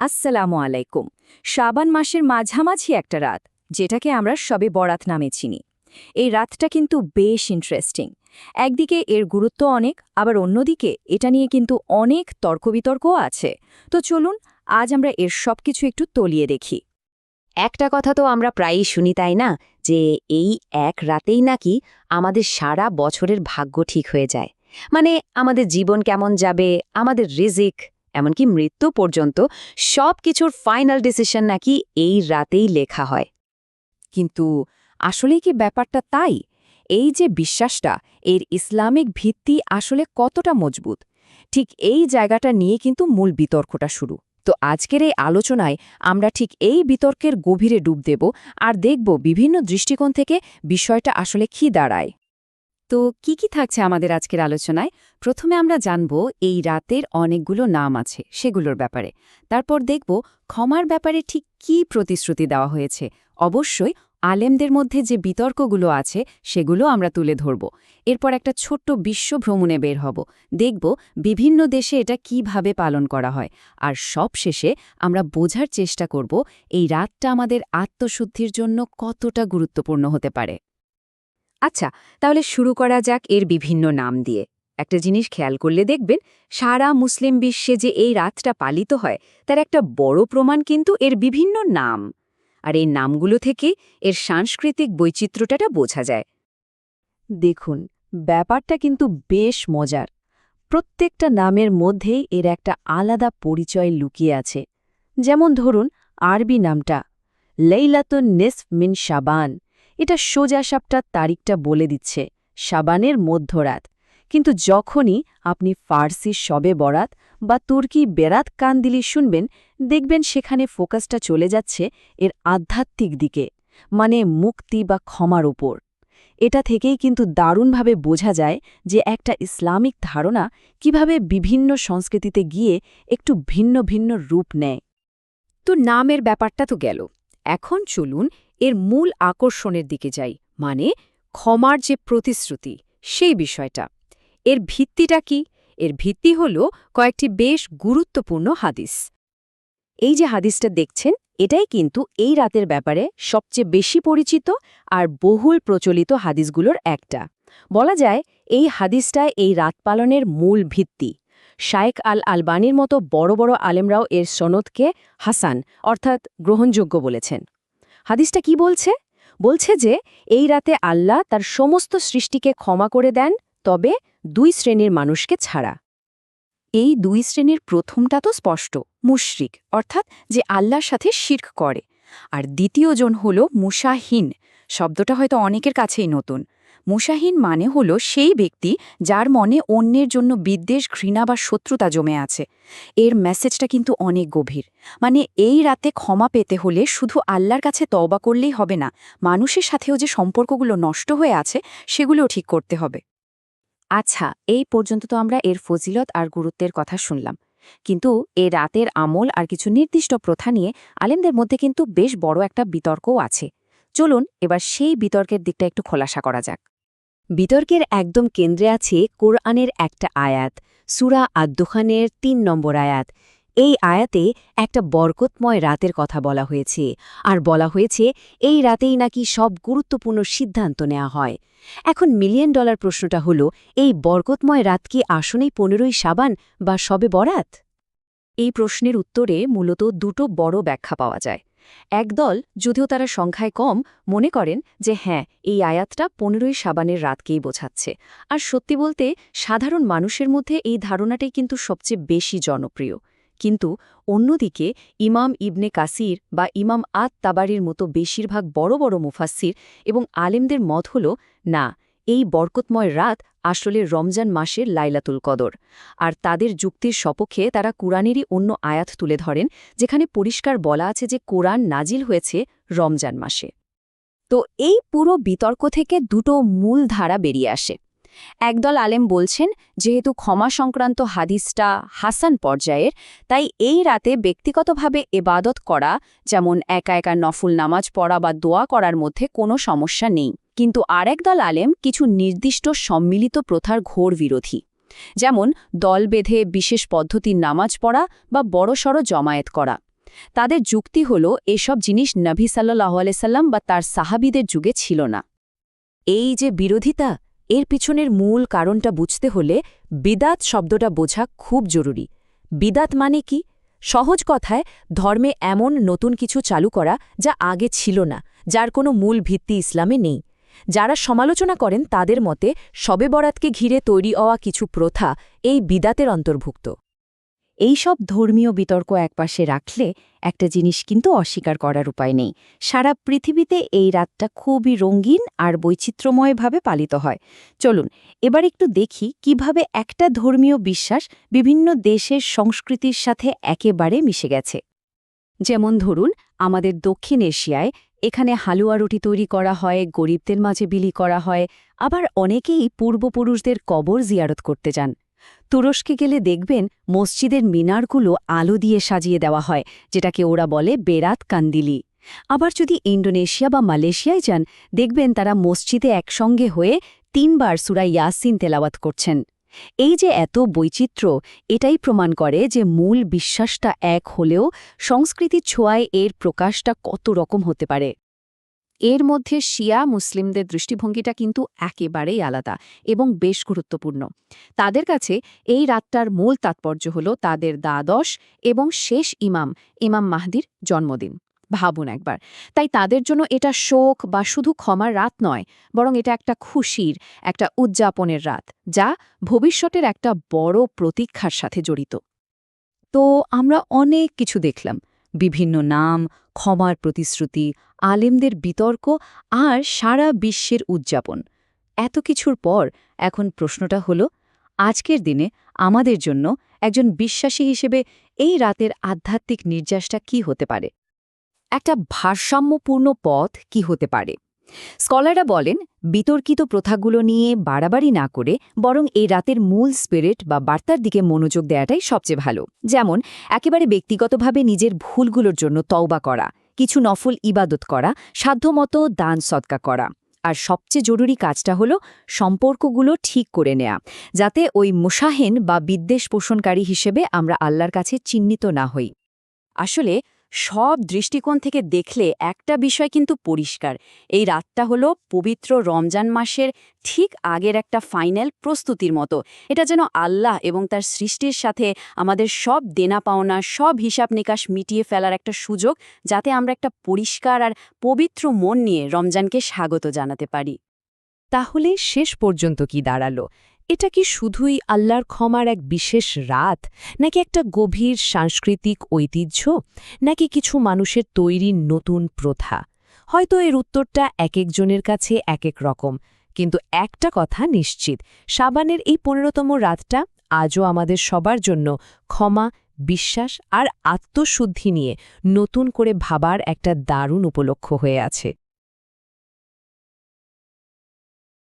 আসসালামু আলাইকুম। শাবান মাসের মাঝামাঝি একটা রাত, যেটাকে আমরা সবে বরাত নামে চিনি। এই রাতটা কিন্তু বেশ ইন্টারেস্টিং একদিকে এর গুরুত্ব অনেক, আবার অন্যদিকে এটা নিয়ে কিন্তু অনেক তর্কবিতর্কও আছে। তো চলুন, আজ আমরা এর সবকিছু একটু তলিয়ে দেখি। একটা কথা তো আমরা প্রায়ই শুনি, তাই না? যে এই এক রাতেই নাকি আমাদের সারা বছরের ভাগ্য ঠিক হয়ে যায়। মানে আমাদের জীবন কেমন যাবে, আমাদের রিজিক এমনকি মৃত্যু পর্যন্ত সব কিছুর ফাইনাল ডিসিশন নাকি এই রাতেই লেখা হয়। কিন্তু আসলেই কি ব্যাপারটা তাই? এই যে বিশ্বাসটা, এর ইসলামিক ভিত্তি আসলে কতটা মজবুত? ঠিক এই জায়গাটা নিয়ে কিন্তু মূল বিতর্কটা শুরু। তো আজকের এই আলোচনায় আমরা ঠিক এই বিতর্কের গভীরে ডুব দেব আর দেখব বিভিন্ন দৃষ্টিকোণ থেকে বিষয়টা আসলে কি দাঁড়ায়। তো কি কি থাকছে আমাদের আজকের আলোচনায়? প্রথমে আমরা জানব এই রাতের অনেকগুলো নাম আছে, সেগুলোর ব্যাপারে। তারপর দেখব ক্ষমার ব্যাপারে ঠিক কি প্রতিশ্রুতি দেওয়া হয়েছে। অবশ্যই আলেমদের মধ্যে যে বিতর্কগুলো আছে, সেগুলো আমরা তুলে ধরব। এরপর একটা ছোট্ট বিশ্ব ভ্রমণে বের হব। দেখব বিভিন্ন দেশে এটা কীভাবে পালন করা হয়। আর সব শেষে আমরা বোঝার চেষ্টা করব এই রাতটা আমাদের আত্মশুদ্ধির জন্য কতটা গুরুত্বপূর্ণ হতে পারে। আচ্ছা তাহলে শুরু করা যাক এর বিভিন্ন নাম দিয়ে। একটা জিনিস খেয়াল করলে দেখবেন, সারা মুসলিম বিশ্বে যে এই রাতটা পালিত হয়, তার একটা বড় প্রমাণ কিন্তু এর বিভিন্ন নাম। আর এই নামগুলো থেকে এর সাংস্কৃতিক বৈচিত্র্যটা বোঝা যায়। দেখুন, ব্যাপারটা কিন্তু বেশ মজার। প্রত্যেকটা নামের মধ্যেই এর একটা আলাদা পরিচয় লুকিয়ে আছে। যেমন ধরুন, আরবি নামটা, লেইলাতুন নিসফ মিন শাবান। এটা সোজা সাপটার তারিখটা বলে দিচ্ছে, সাবানের মধ্যরাত। কিন্তু যখনই আপনি ফার্সি শবে বরাত বা তুর্কি বেরাত কান্দিলি শুনবেন, দেখবেন সেখানে ফোকাসটা চলে যাচ্ছে এর আধ্যাত্মিক দিকে মানে মুক্তি বা ক্ষমার উপর। এটা থেকেই কিন্তু দারুণভাবে বোঝা যায় যে একটা ইসলামিক ধারণা কীভাবে বিভিন্ন সংস্কৃতিতে গিয়ে একটু ভিন্ন ভিন্ন রূপ নেয়। তো নামের ব্যাপারটা তো গেল। এখন চলুন এর মূল আকর্ষণের দিকে যাই মানে ক্ষমার যে প্রতিশ্রুতি, সেই বিষয়টা। এর ভিত্তিটা কি? এর ভিত্তি হল কয়েকটি বেশ গুরুত্বপূর্ণ হাদিস। এই যে হাদিসটা দেখছেন, এটাই কিন্তু এই রাতের ব্যাপারে সবচেয়ে বেশি পরিচিত আর বহুল প্রচলিত হাদিসগুলোর একটা। বলা যায়, এই হাদিসটায় এই রাত পালনের মূল ভিত্তি। শায়েক আল আলবানির মতো বড় বড় আলেমরাও এর সনদকে হাসান, অর্থাৎ গ্রহণযোগ্য বলেছেন। হাদিসটা কি বলছে? বলছে যে, এই রাতে আল্লাহ তার সমস্ত সৃষ্টিকে ক্ষমা করে দেন, তবে দুই শ্রেণির মানুষকে ছাড়া। এই দুই শ্রেণির প্রথমটা তো স্পষ্ট, মুশরিক, অর্থাৎ যে আল্লাহর সাথে শির্ক করে। আর দ্বিতীয়জন হল মুসাহীন শব্দটা হয়তো অনেকের কাছেই নতুন। মুসাহীন মানে হল সেই ব্যক্তি যার মনে অন্যের জন্য বিদ্বেষ, ঘৃণা বা শত্রুতা জমে আছে। এর মেসেজটা কিন্তু অনেক গভীর। মানে এই রাতে ক্ষমা পেতে হলে শুধু আল্লাহর কাছে তওবা করলেই হবে না, মানুষের সাথেও যে সম্পর্কগুলো নষ্ট হয়ে আছে, সেগুলোও ঠিক করতে হবে। আচ্ছা এই পর্যন্ত তো আমরা এর ফজিলত আর গুরুত্বের কথা শুনলাম। কিন্তু এ রাতের আমল আর কিছু নির্দিষ্ট প্রথা নিয়ে আলেমদের মধ্যে কিন্তু বেশ বড় একটা বিতর্কও আছে। চলুন, এবার সেই বিতর্কের দিকটা একটু খোলাসা করা যাক। বিতর্কের একদম কেন্দ্রে আছে কোরআনের একটা আয়াত, সুরা আদ্দোখানের তিন নম্বর আয়াত। এই আয়াতে একটা বরকতময় রাতের কথা বলা হয়েছে, আর বলা হয়েছে এই রাতেই নাকি সব গুরুত্বপূর্ণ সিদ্ধান্ত নেওয়া হয়। এখন মিলিয়ন ডলার প্রশ্নটা হল, এই বরকতময় রাত কি আসনেই পনেরোই সাবান বা সবে বরাত? এই প্রশ্নের উত্তরে মূলত দুটো বড় ব্যাখ্যা পাওয়া যায়। একদল যদিও তারা সংখ্যায় কম, মনে করেন যে হ্যাঁ এই আয়াতটা পনেরোই সাবানের রাতকেই বোঝাচ্ছে। আর সত্যি বলতে, সাধারণ মানুষের মধ্যে এই ধারণাটাই কিন্তু সবচেয়ে বেশি জনপ্রিয়। কিন্তু অন্যদিকে, ইমাম ইবনে কাসির বা ইমাম আত তাবারির মতো বেশিরভাগ বড় বড় মুফাসির এবং আলেমদের মত হল, না এই বরকতময় রাত আসলে রমজান মাসের লাইলাতুল কদর। আর তাদের যুক্তির সপক্ষে তারা কোরআনেরই অন্য আয়াত তুলে ধরেন, যেখানে পরিষ্কার বলা আছে যে কোরআন নাজিল হয়েছে রমজান মাসে। তো এই পুরো বিতর্ক থেকে দুটো মূল ধারা বেরিয়ে আসে। একদল আলেম বলছেন, যেহেতু ক্ষমা সংক্রান্ত হাদিসটা হাসান পর্যায়ের, তাই এই রাতে ব্যক্তিগতভাবে এবাদত করা, যেমন একা একা নফল নামাজ পড়া বা দোয়া করার মধ্যে কোনো সমস্যা নেই। কিন্তু আরেক দল আলেম কিছু নির্দিষ্ট সম্মিলিত প্রথার ঘোর বিরোধী। যেমন, দল বেঁধে বিশেষ পদ্ধতির নামাজ পড়া বা বড়সড় জমায়েত করা। তাদের যুক্তি হল, এসব জিনিস নবী সাল্লাহ আলাইসাল্লাম বা তার সাহাবিদের যুগে ছিল না। এই যে বিরোধিতা, এর পিছনের মূল কারণটা বুঝতে হলে বিদাত শব্দটা বোঝা খুব জরুরি। বিদাত মানে কি? সহজ কথায়, ধর্মে এমন নতুন কিছু চালু করা যা আগে ছিল না, যার কোনো মূল ভিত্তি ইসলামে নেই। যারা সমালোচনা করেন তাদের মতে শবে বরাতকে ঘিরে তৈরি হওয়া কিছু প্রথা এই বিদাতের অন্তর্ভুক্ত। এই সব ধর্মীয় বিতর্ক একপাশে রাখলে একটা জিনিস কিন্তু অস্বীকার করার উপায় নেই। সারা পৃথিবীতে এই রাতটা খুবই রঙিন আর বৈচিত্র্যময়ভাবে পালিত হয়। চলুন, এবার একটু দেখি কীভাবে একটা ধর্মীয় বিশ্বাস বিভিন্ন দেশের সংস্কৃতির সাথে একেবারে মিশে গেছে। যেমন ধরুন, আমাদের দক্ষিণ এশিয়ায় এখানে হালুয়া রুটি তৈরি করা হয়, গরিবদের মাঝে বিলি করা হয়, আবার অনেকেই পূর্বপুরুষদের কবর জিয়ারত করতে যান। তুরস্কে গেলে দেখবেন মসজিদের মিনারগুলো আলো দিয়ে সাজিয়ে দেওয়া হয়, যেটাকে ওরা বলে বেরাত কান্দিলি। আবার যদি ইন্ডোনেশিয়া বা মালয়েশিয়ায় যান, দেখবেন তারা মসজিদে একসঙ্গে হয়ে তিনবার সুরা ইয়াসিন তেলাওয়াত করছেন। এই যে এত বৈচিত্র্য, এটাই প্রমাণ করে যে মূল বিশ্বাসটা এক হলেও সংস্কৃতির ছোঁয়ায় এর প্রকাশটা কত রকম হতে পারে। এর মধ্যে শিয়া মুসলিমদের দৃষ্টিভঙ্গিটা কিন্তু একেবারেই আলাদা এবং বেশ গুরুত্বপূর্ণ। তাদের কাছে এই রাতটার মূল তাৎপর্য হল তাদের দ্বাদশ এবং শেষ ইমাম ইমাম মাহদির জন্মদিন। ভাবুন একবার। তাই তাদের জন্য এটা শোক বা শুধু ক্ষমার রাত নয়, বরং এটা একটা খুশির, একটা উদযাপনের রাত, যা ভবিষ্যতের একটা বড় প্রতীক্ষার সাথে জড়িত। তো আমরা অনেক কিছু দেখলাম, বিভিন্ন নাম, ক্ষমার প্রতিশ্রুতি, আলেমদের বিতর্ক আর সারা বিশ্বের উদযাপন। এত কিছুর পর এখন প্রশ্নটা হল, আজকের দিনে আমাদের জন্য একজন বিশ্বাসী হিসেবে এই রাতের আধ্যাত্মিক নির্যাসটা কি হতে পারে? একটা ভারসাম্যপূর্ণ পথ কি হতে পারে? স্কলাররা বলেন, বিতর্কিত প্রথাগুলো নিয়ে বাড়াবাড়ি না করে বরং এই রাতের মূল স্পিরিট বা বার্তার দিকে মনোযোগ দেওয়াটাই সবচেয়ে ভালো। যেমন, একেবারে ব্যক্তিগতভাবে নিজের ভুলগুলোর জন্য তওবা করা, কিছু নফল ইবাদত করা, সাধ্যমতো দান সৎকা করা। আর সবচেয়ে জরুরি কাজটা হলো সম্পর্কগুলো ঠিক করে নেয়া, যাতে ওই মুসাহেন বা বিদ্বেষ পোষণকারী হিসেবে আমরা আল্লাহর কাছে চিহ্নিত না হই। আসলে সব দৃষ্টিকোণ থেকে দেখলে একটা বিষয় কিন্তু পরিষ্কার। এই রাতটা হলো পবিত্র রমজান মাসের ঠিক আগের একটা ফাইনাল প্রস্তুতির মতো। এটা যেন আল্লাহ এবং তার সৃষ্টির সাথে আমাদের সব দেনা পাওনা, সব হিসাব নিকাশ মিটিয়ে ফেলার একটা সুযোগ, যাতে আমরা একটা পরিষ্কার আর পবিত্র মন নিয়ে রমজানকে স্বাগত জানাতে পারি। তাহলে শেষ পর্যন্ত কি দাঁড়াল? এটা কি শুধুই আল্লাহর ক্ষমার এক বিশেষ রাত? নাকি একটা গভীর সাংস্কৃতিক ঐতিহ্য? নাকি কিছু মানুষের তৈরি নতুন প্রথা? হয়তো এর উত্তরটা এক একজনের কাছে এক এক রকম। কিন্তু একটা কথা নিশ্চিত, সাবানের এই পনেরোতম রাতটা আজও আমাদের সবার জন্য ক্ষমা, বিশ্বাস আর আত্মশুদ্ধি নিয়ে নতুন করে ভাবার একটা দারুণ উপলক্ষ হয়ে আছে।